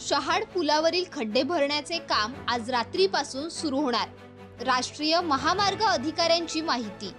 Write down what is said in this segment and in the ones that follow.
शहाड पुलावरील खड्डे भरण्याचे काम आज रात्रीपासून सुरू होणार. राष्ट्रीय महामार्ग अधिकाऱ्यांची माहिती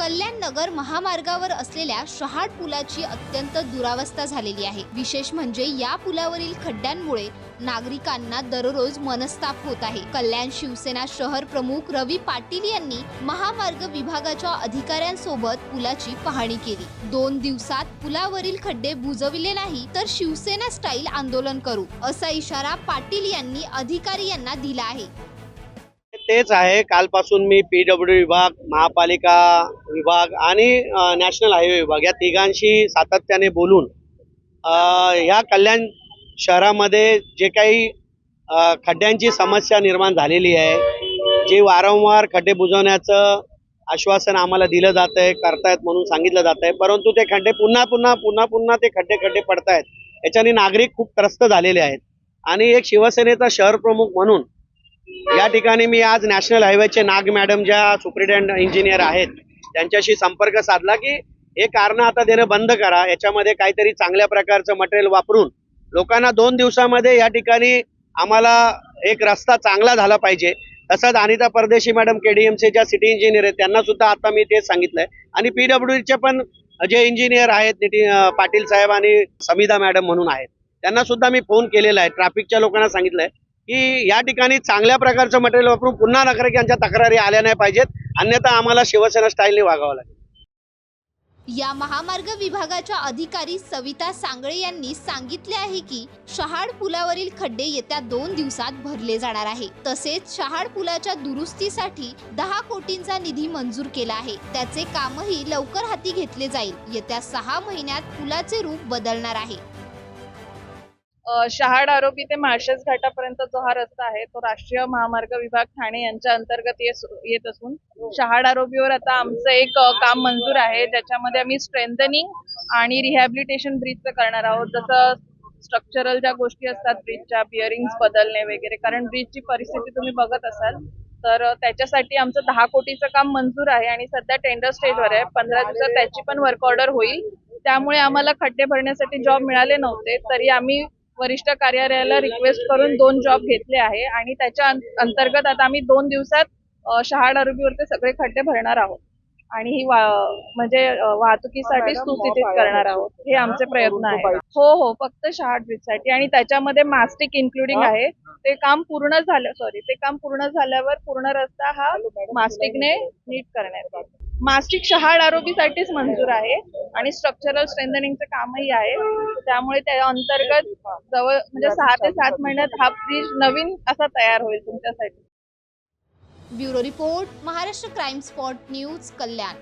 कल्याण नगर महामार्गावर असलेल्या शहाड पुलाची अत्यंत दुरावस्था झालेली आहे. विशेष म्हणजे या पुलावरील खड्ड्यांमुळे नागरिकांना दररोज मनस्ताप होत आहे. कल्याण शिवसेना शहर प्रमुख रवी पाटील यांनी महामार्ग विभागाच्या अधिकाऱ्यांसोबत पुलाची पाहणी केली. दोन दिवसात पुलावरील खड्डे बुजविले नाही तर शिवसेना स्टाईल आंदोलन करू असा इशारा पाटील यांनी अधिकारी यांना दिला आहे. तेच आहे. कालपासून मी पी डब्ल्यू विभाग महापालिका विभाग आणि नॅशनल हायवे विभाग या तिघांशी सातत्याने बोलून ह्या कल्याण शहरामध्ये जे काही खड्ड्यांची समस्या निर्माण झालेली आहे जे वारंवार खड्डे बुजवण्याचं आश्वासन आम्हाला दिलं जात आहे करतायत म्हणून सांगितलं जात आहे परंतु ते खड्डे पुन्हा पुन्हा पुन्हा पुन्हा ते खड्डे खड्डे पडतायत. याच्याने नागरिक खूप त्रस्त झालेले आहेत. आणि एक शिवसेनेचा शहर प्रमुख म्हणून या ठिकाणी मी आज नॅशनल हायवेचे नाग मॅडम ज्या सुप्रिटेंड इंजिनियर आहेत त्यांच्याशी संपर्क साधला की हे कारण आता देणं बंद करा. याच्यामध्ये काहीतरी चांगल्या प्रकारचं मटेरियल वापरून लोकांना दोन दिवसामध्ये या ठिकाणी आम्हाला एक रस्ता चांगला झाला पाहिजे. तसंच अनिता परदेशी मॅडम केडीएमचे ज्या सिटी इंजिनियर आहेत त्यांना सुद्धा आता मी तेच सांगितलंय. आणि पीडब्ल्यूडीचे पण जे इंजिनियर आहेत नितीन पाटील साहेब आणि समिधा मॅडम म्हणून आहेत त्यांना सुद्धा मी फोन केलेला आहे. ट्रॅफिकच्या लोकांना सांगितलंय. की या ठिकाणी चांगल्या प्रकारचं मटेरियल वापरून पुन्हा नागरिकांच्या तक्रारी आल्या नाही पाहिजेत. अन्यथा आम्हाला शिवसेना स्टाईलने वागावं लागेल. या महामार्ग विभागाच्या अधिकारी सविता सांगळे यांनी सांगितले आहे की शहाड पुलावरील खड्डे येत्या दोन दिवसात भरले जाणार आहे. तसेच शहाड पुलाच्या दुरुस्तीसाठी दहा कोटींचा निधी मंजूर केला आहे. त्याचे कामही लवकर हाती घेतले जाईल. येत्या सहा महिन्यात पुलाचे रूप बदलणार आहे. शहाड आरोपी ते माळशेज घाटापर्यंत जो हा रस्ता आहे तो राष्ट्रीय महामार्ग विभाग ठाणे यांच्या अंतर्गत येत असून शहाड आरोपीवर आता आमचं एक काम मंजूर आहे. ज्याच्यामध्ये आम्ही स्ट्रेंथनिंग आणि रिहॅबिलिटेशन ब्रिजचं करणार आहोत. जसं स्ट्रक्चरल ज्या गोष्टी असतात ब्रिजच्या बिअरिंग्स बदलणे वगैरे कारण ब्रिजची परिस्थिती तुम्ही बघत असाल तर त्याच्यासाठी आमचं दहा कोटीचं काम मंजूर आहे आणि सध्या टेंडर स्टेजवर आहे. पंधरा दिवसात त्याची पण वर्क ऑर्डर होईल. त्यामुळे आम्हाला खड्डे भरण्यासाठी जॉब मिळाले नव्हते तरी आम्ही वरिष्ठ कार्यालयाला रिक्वेस्ट करून दोन जॉब घेतले आहे आणि त्याच्या अंतर्गत आता आम्ही दोन दिवसात शहाड आरोपीवरचे सगळे खड्डे भरणार आहोत. आणि ही म्हणजे वाहतुकीसाठी सुस्थितीत करणार आहोत. हे आमचे प्रयत्न आहेत हो हो फक्त शहाड ब्रिजसाठी. आणि त्याच्यामध्ये मास्टिक इन्क्लुडिंग आहे. ते काम पूर्ण झालं सॉरी ते काम पूर्ण झाल्यावर पूर्ण रस्ता हा मास्टिकने नीट करण्यात मासिक शहाळ शहाड आरोपीसाठीच मंजूर आहे आणि स्ट्रक्चरल स्ट्रेंथनिंगचं कामही आहे. त्यामुळे त्या अंतर्गत जवळ म्हणजे सहा ते सात महिन्यात हा ब्रिज नवीन असा तयार होईल तुमच्यासाठी. Bureau report Maharashtra crime spot news Kalyan.